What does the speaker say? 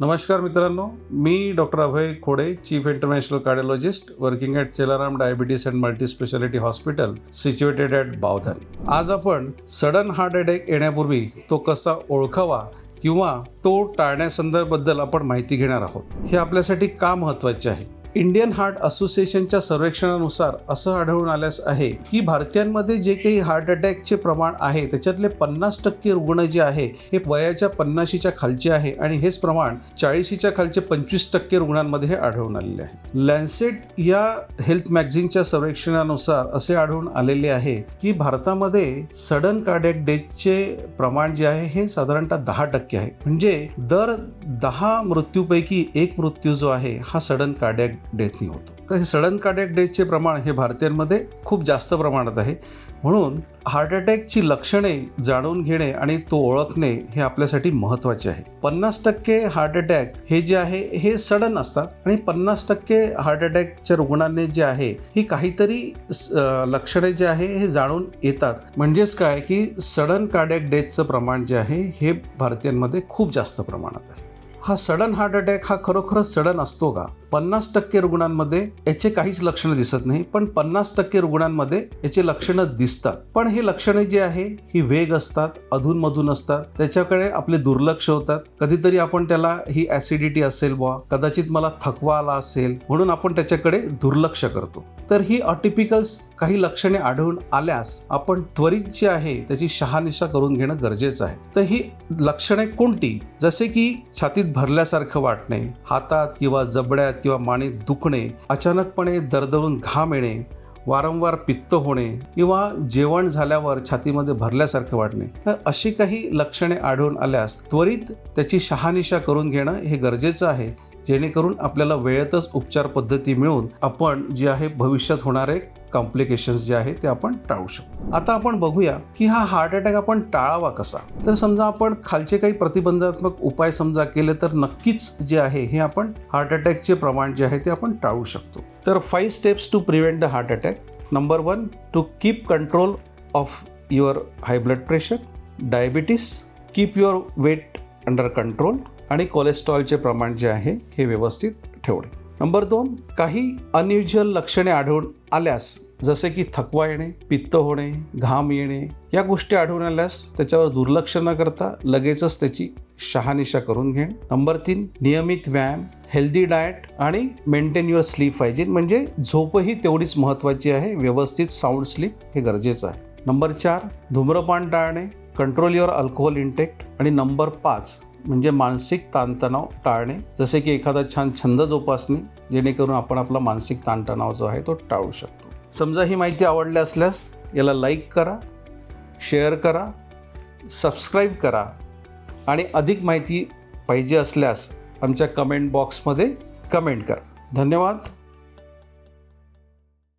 नमस्कार मित्रांनो मी doctor Abhay Khode chief international cardiologist working at Chelaram diabetes and multispeciality hospital situated at Bavdhan आज आपण sudden heart attack येण्यापूर्वी तो कसा ओळखावा किंवा तो टाळण्यासंदर्भाबद्दल आपण माहिती घेणार आहोत. हे आपल्यासाठी का महत्त्वाचे आहे? इंडियन हार्ट असोसिएशनच्या सर्वेक्षणानुसार असं आढळून आल्यास आहे की भारतीयांमध्ये जे काही हार्ट अटॅकचे प्रमाण आहे त्याच्यातले पन्नास टक्के रुग्ण जे आहे हे वयाच्या पन्नाशीच्या खालचे आहे आणि हेच प्रमाण चाळीशीच्या खालचे पंचवीस टक्के रुग्णांमध्ये हे आढळून आलेले आहे. लॅन्सेट या हेल्थ मॅगझिनच्या सर्वेक्षणानुसार असे आढळून आलेले आहे की भारतामध्ये सडन कार्डियक डेथचे प्रमाण जे आहे हे साधारणतः दहा टक्के आहे. म्हणजे दर दहा मृत्यूपैकी एक मृत्यू जो आहे हा सडन कार्डियक डेथनी होतो. तर हे सडन कार्डियक डेथचे प्रमाण हे भारतीयांमध्ये खूप जास्त प्रमाणात आहे. म्हणून हार्ट अटॅकची लक्षणे जाणून घेणे आणि तो ओळखणे हे आपल्यासाठी महत्त्वाचे आहे. पन्नास टक्के हार्ट अटॅक हे जे आहे हे सडन असतात आणि पन्नास टक्के हार्ट अटॅकच्या रुग्णांनी जे आहे ही काहीतरी लक्षणे जे आहे हे जाणून येतात. म्हणजेच काय की सडन कार्डियक डेथचं प्रमाण जे आहे हे भारतीयांमध्ये खूप जास्त प्रमाणात आहे. हा सडन हार्ट अटॅक हा खरोखरच सडन असतो का? पन्नास टक्के रुग्णांमध्ये याचे काहीच लक्षणं दिसत नाही पण पन्नास टक्के रुग्णांमध्ये याचे लक्षणं दिसतात. पण हे लक्षणे जी आहे ही वेग असतात अधूनमधून असतात त्याच्याकडे आपले दुर्लक्ष होतात. कधीतरी आपण त्याला ही ॲसिडिटी असेल बुवा कदाचित मला थकवा आला असेल म्हणून आपण त्याच्याकडे दुर्लक्ष करतो. तर ही अटिपिकल्स काही लक्षणे आढळून आल्यास आपण त्वरित जे आहे त्याची शहानिशा करून घेणं गरजेचं आहे. तर ही लक्षणे कोणती? जसे की छातीत भरल्यासारखं वाटणे हातात किंवा जबड्यात किंवा मानेत दुखणे अचानकपणे दरदरून घाम येणे वारंवार पित्त होणे किंवा जेवण झाल्यावर छातीमध्ये भरल्यासारखं वाटणे. तर अशी काही लक्षणे आढळून आल्यास त्वरित त्याची शहानिशा करून घेणं हे गरजेचं आहे. जेणेकरून आपल्याला वेळेतच उपचार पद्धती मिळून आपण जे आहे भविष्यात होणारे कॉम्प्लिकेशन्स जे आहे ते आपण टाळू शकतो. आता आपण बघूया की हा हार्ट अटॅक आपण टाळावा कसा? तर समजा आपण खालचे काही प्रतिबंधात्मक उपाय समजा केले तर नक्कीच जे आहे हे आपण हार्ट अटॅकचे प्रमाण जे आहे ते आपण टाळू शकतो. तर five steps to prevent the heart attack number one to keep control of your high blood pressure diabetes keep your weight under control आणि कोलेस्ट्रॉलचे प्रमाण जे आहे हे व्यवस्थित ठेवणे. नंबर दोन काही अनयुज्युअल लक्षणे आढळून आल्यास जसे की थकवा येणे पित्त होणे घाम येणे या गोष्टी आढळून आल्यास त्याच्यावर दुर्लक्ष न करता लगेचच त्याची शहानिशा करून घेणे. नंबर तीन नियमित व्यायाम हेल्दी डाएट आणि मेंटेन युअर स्लीप हायजीन म्हणजे झोपही तेवढीच महत्त्वाची आहे व्यवस्थित साऊंड स्लीप हे गरजेचं आहे. नंबर चार धूम्रपान टाळणे कंट्रोल युअर अल्कोहोल इंटेक आणि नंबर पाच म्हणजे मानसिक ताणतणाव टाळणे जसे की एखादा छान छंद जोपासणे जेणेकरून आपण आपला मानसिक ताणतणाव जो आहे तो टाळू शकतो. समजा ही माहिती आवडली असल्यास याला लाईक करा शेअर करा सबस्क्राईब करा आणि अधिक माहिती पाहिजे असल्यास आमच्या कमेंट बॉक्समध्ये कमेंट करा. धन्यवाद.